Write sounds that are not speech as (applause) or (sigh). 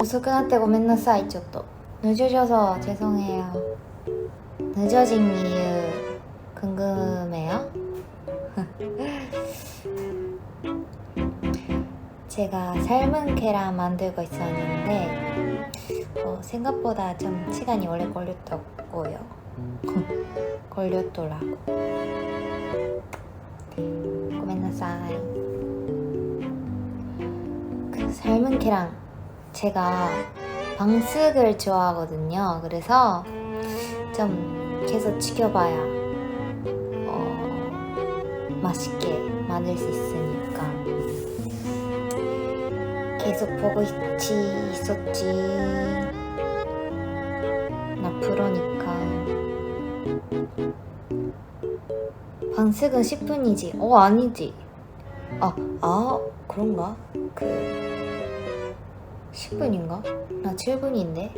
遅くなってごめんなさいちょっと 늦어져서 죄송해요 늦어진 이유 궁금해요? (laughs) 제가 삶은 계란 만들고 있었는데 어, 생각보다 좀 시간이 오래 걸렸다고요 (laughs) 걸렸더라고 삶은 계란. 제가 방식을 좋아하거든요. 그래서 좀 계속 지켜봐야 어, 맛있게 만들 수 있으니까. 계속 보고 있지 있었지. 나 프로니까. 방식은 10분이지. 어 아니지 아, 아 그런가? 그 10분인가? 나 7분인데